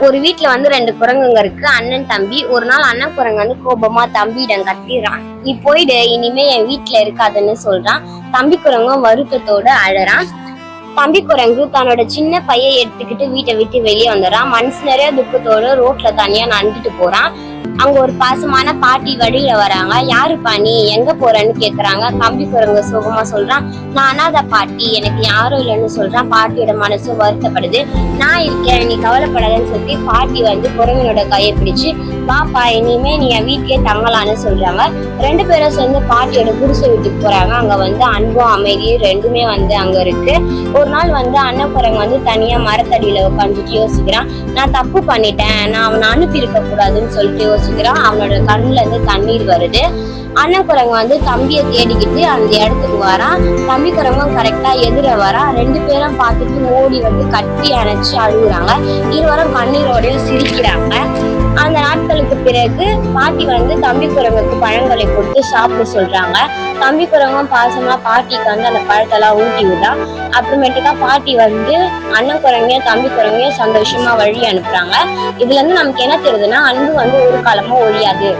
ஒரு வீட்ல வந்து ரெண்டு குரங்குங்க இருக்கு. அண்ணன் தம்பி ஒரு நாள் அண்ணன் குரங்கு வந்து கோபமா தம்பியிடம் கத்திடுறான் நீ போயிடு இனிமே என் வீட்டுல இருக்காதுன்னு சொல்றான். தம்பி குரங்கும் வருத்தத்தோட அழறான். தம்பி குரங்கு தன்னோட சின்ன பைய எடுத்துக்கிட்டு வீட்டை விட்டு வெளியே வந்துடுறான். மனசு நிறைய துக்கத்தோட ரோட்ல தனியா நடந்துட்டு போறான். அங்க ஒரு பாசமான பாட்டி வழியில வராங்க. யாருப்பா நீ? எங்க போறேன்னு கேக்குறாங்க. கம்பி குரங்கு சுகமா சொல்றான். நான் அனாதை பாட்டி. எனக்கு யாரும் இல்லைன்னு சொல்றான். பாட்டியோட மனசு வருத்தப்படுது. நான் இருக்கேன். நீ கவலைப்படாதன்னு சொல்லி பாட்டி வந்து குரங்கனோட கையை பிடிச்சு பாப்பா இனிமே நீ என் வீட்டுக்கே தங்கலான்னு சொல்றாங்க. ரெண்டு பேரும் சேர்ந்து பாட்டியோட குடிசை வீட்டுக்கு போறாங்க. அங்க வந்து அன்பும் அமைதியும் ரெண்டுமே வந்து அங்க இருக்கு. ஒரு நாள் வந்து அண்ணன் வந்து தனியா மரத்தடியில உட்காந்துட்டு யோசிக்கிறான். நான் தப்பு பண்ணிட்டேன். நான் அவனை அனுப்பி இருக்க கூடாதுன்னு சொல்லிட்டு யோசிக்கிறான் அவனோட கண்ணுல இருந்து தண்ணீர் வருது. அண்ணன் குரங்கு வந்து தம்பியை தேடிக்கிட்டு அந்த இடத்துக்கு வரான் தம்பி குரங்கும் கரெக்டா எதிர வரான் ரெண்டு பேரும் பார்த்துட்டு ஓடி வந்து கட்டி அணைச்சு அழுகுறாங்க. இருவரும் கண்ணீரோடய சிரிக்கிறாங்க. அதுக்கு பிறகு பாட்டி வந்து தம்பி குரங்குக்கு பழங்களை கொடுத்து சாப்பிட சொல்றாங்க. தம்பி குரங்கும் பாசமா பாட்டிக்கு வந்து அந்த பழத்தெல்லாம் ஊட்டி விடா அப்புறமேட்டுக்கா பாட்டி வந்து அண்ணன் குரங்கையும் தம்பி குரங்கையும் சந்தோஷமா வழி அனுப்புறாங்க. இதுல இருந்து நமக்கு என்ன தெரியுதுன்னா அன்பு வந்து ஒரு காலமா ஒழியாது.